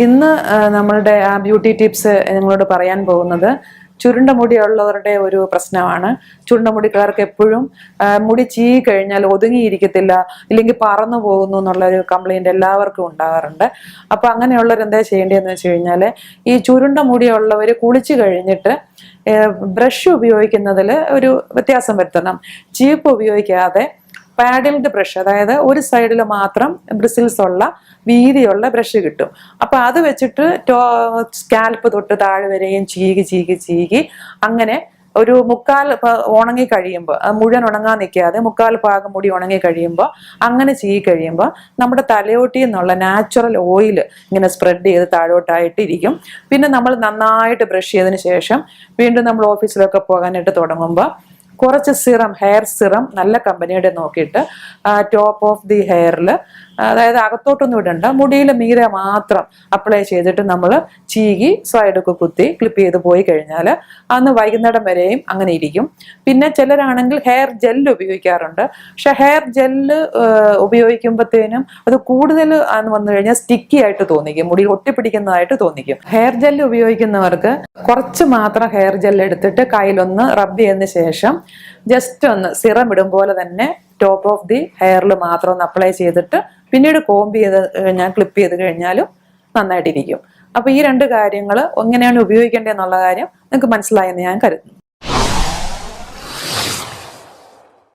ഇന്ന് നമ്മളുടെ beauty tips നിങ്ങളോട് പറയാൻ പോകുന്നത് ചുരുണ്ട മുടിയുള്ളവരുടെ ഒരു പ്രശ്നമാണ്. ചുരുണ്ട മുടിക്കാർക്ക് എപ്പോഴും മുടി ചീ കഴിഞ്ഞാൽ ഒതുങ്ങിയിരിക്കത്തില്ല ഇല്ലെങ്കിൽ പറന്നു പോകുന്നു എന്നുള്ളൊരു കംപ്ലൈന്റ് എല്ലാവർക്കും ഉണ്ടാകാറുണ്ട്. അപ്പോൾ അങ്ങനെയുള്ളവർ എന്താ ചെയ്യേണ്ടതെന്ന് വെച്ച് കഴിഞ്ഞാൽ ഈ ചുരുണ്ട മുടിയുള്ളവർ കുളിച്ച് കഴിഞ്ഞിട്ട് ബ്രഷ് ഉപയോഗിക്കുന്നതിൽ ഒരു വ്യത്യാസം വരുത്തണം. ചീപ്പ് ഉപയോഗിക്കാതെ പാഡിൽഡ് ബ്രഷ് അതായത് ഒരു സൈഡിൽ മാത്രം ബ്രിസിൽസ് ഉള്ള വീതിയുള്ള ബ്രഷ് കിട്ടും. അപ്പൊ അത് വെച്ചിട്ട് ടോ സ്കാൽപ്പ് തൊട്ട് താഴെ വരെയും ചീകി ചീകി ചീകി അങ്ങനെ ഒരു മുക്കാൽ ഉണങ്ങി കഴിയുമ്പോൾ മുഴുവൻ ഉണങ്ങാൻ നിൽക്കാതെ മുക്കാൽ ഭാഗം മുടി ഉണങ്ങി കഴിയുമ്പോൾ അങ്ങനെ ചീ കഴിയുമ്പോൾ നമ്മുടെ തലയോട്ടിയിൽ നിന്നുള്ള നാച്ചുറൽ ഓയിൽ ഇങ്ങനെ സ്പ്രെഡ് ചെയ്ത് താഴോട്ടായിട്ടിരിക്കും. പിന്നെ നമ്മൾ നന്നായിട്ട് ബ്രഷ് ചെയ്തതിന് ശേഷം വീണ്ടും നമ്മൾ ഓഫീസിലൊക്കെ പോകാനായിട്ട് തുടങ്ങുമ്പോൾ കുറച്ച് സിറം ഹെയർ സിറം നല്ല കമ്പനിയുടെ നോക്കിയിട്ട് ടോപ്പ് ഓഫ് ദി ഹെയറിൽ അതായത് അകത്തോട്ടൊന്നും ഇടണ്ട മുടിയിൽ മീതെ മാത്രം അപ്ലൈ ചെയ്തിട്ട് നമ്മൾ ചീകി സൈഡൊക്കെ കുത്തി ക്ലിപ്പ് ചെയ്ത് പോയി കഴിഞ്ഞാൽ അന്ന് വൈകുന്നേരം വരെയും അങ്ങനെ ഇരിക്കും. പിന്നെ ചിലരാണെങ്കിൽ ഹെയർ ജെല്ല് ഉപയോഗിക്കാറുണ്ട്. പക്ഷെ ഹെയർ ജെല്ല് ഉപയോഗിക്കുമ്പോഴത്തേനും അത് കൂടുതൽ അന്ന് വന്നു കഴിഞ്ഞാൽ സ്റ്റിക്കി ആയിട്ട് തോന്നിക്കും മുടി ഒട്ടിപ്പിടിക്കുന്നതായിട്ട് തോന്നിക്കും. ഹെയർ ജെല്ല് ഉപയോഗിക്കുന്നവർക്ക് കുറച്ച് മാത്രം ഹെയർ ജെല്ല് എടുത്തിട്ട് കയ്യിലൊന്ന് റബ്ബ് ചെയ്തതിന് ശേഷം ജസ്റ്റ് ഒന്ന് സിറം ഇടും പോലെ തന്നെ ടോപ്പ് ഓഫ് ദി ഹെയറിൽ മാത്രം ഒന്ന് അപ്ലൈ ചെയ്തിട്ട് പിന്നീട് കോംബ് ചെയ്ത് കഴിഞ്ഞാൽ ക്ലിപ്പ് ചെയ്ത് കഴിഞ്ഞാലും നന്നായിട്ടിരിക്കും. അപ്പോൾ ഈ രണ്ട് കാര്യങ്ങൾ എങ്ങനെയാണ് ഉപയോഗിക്കേണ്ടതെന്നുള്ള കാര്യം നിങ്ങൾക്ക് മനസ്സിലായെന്ന് ഞാൻ കരുതുന്നു.